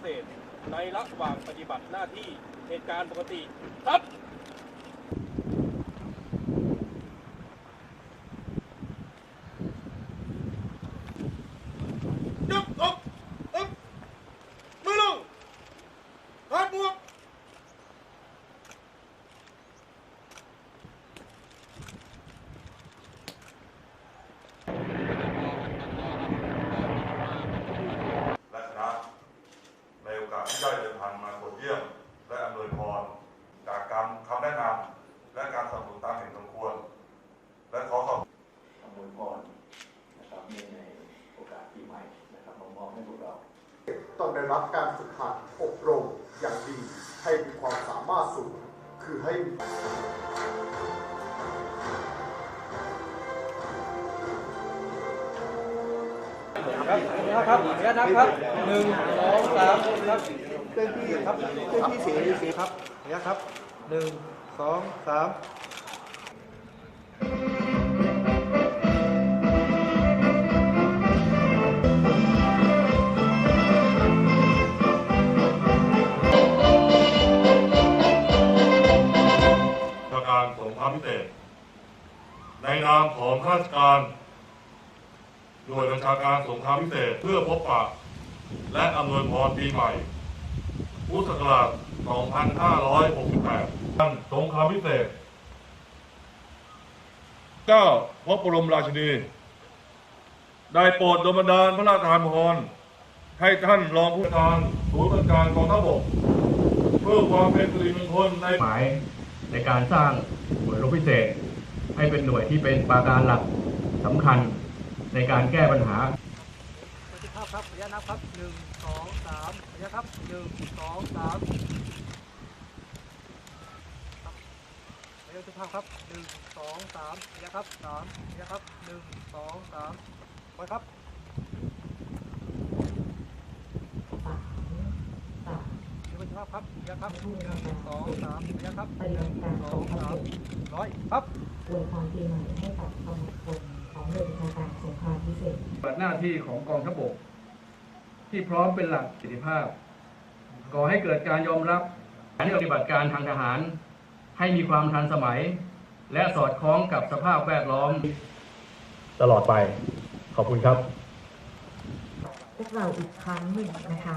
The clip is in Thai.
เศษ ในระหว่างปฏิบัติหน้าที่เหตุการณ์ปกติครับ ดึบอึบอึบมือลงถอดหมวก และคณะในโอกาสที่ได้เดินทางมาตรวจเยี่ยม และอำนวยพร จากการำแนะนำและการสนับสนุนตามเห็นสมควร และขอขอบอำนวยพรนะครับเนื่องในโอกาสปีใหม่นะครับมามอบให้พวกเรา ต้องได้รับการฝึกหัดอบรมอย่างดี ให้มีความสามารถสูง คือให้ครับครับนุญาตนับครับหนึ่งสองสามครับเคลื่อนที่ครับเคลื่อนที่เสียเสียครับขออนุญาตครับหนึ่ง สองสามประการสงครามพิเศษในนามของข้าราชการหน่วยบัญชาการสงครามพิเศษเพื่อพบปะและอำนวยพรปีใหม่ พุทธศักราช 2568ท่านสงครามพิเศษเจ้าพระบรมราชินี ได้โปรดดลบันดาลพระราชทานพรให้ท่านรองผู้การศูนย์บัญชาการกองทัพบกเพื่อความเป็นสิริมงคลในหมายในการสร้างหน่วยรบพิเศษ ให้เป็นหน่วยที่เป็นปราการหลักสำคัญในการแก้ปัญหา ครับขออนุญาตนับครับหนึ่งสองสามขออนุญาตครับหนึ่งสองสามครับขออนุภาพครับหนึ่งสองสามขออนุญาตครับสามขออนุญาตครับหนึ่งสองสามไปครับสามสามเดี๋ยวบันทึกภาพครับขออนุญาตครับหนึ่งสองสามขออนุญาตครับปฏิบัติการสองสามร้อยครับอวยพรปีใหม่ให้กับกำลังพลของเรือบัญชาการสงครามพิเศษปฏิบัติหน้าที่ของกองทัพบก ที่พร้อมเป็นหลักประสิทธิภาพ ก่อให้เกิดการยอมรับที่ปฏิบัติการทางทหาร ให้มีความทันสมัย และสอดคล้องกับสภาพแวดล้อม ตลอดไป ขอบคุณครับ พวกเราอีกครั้งหนึ่งนะคะ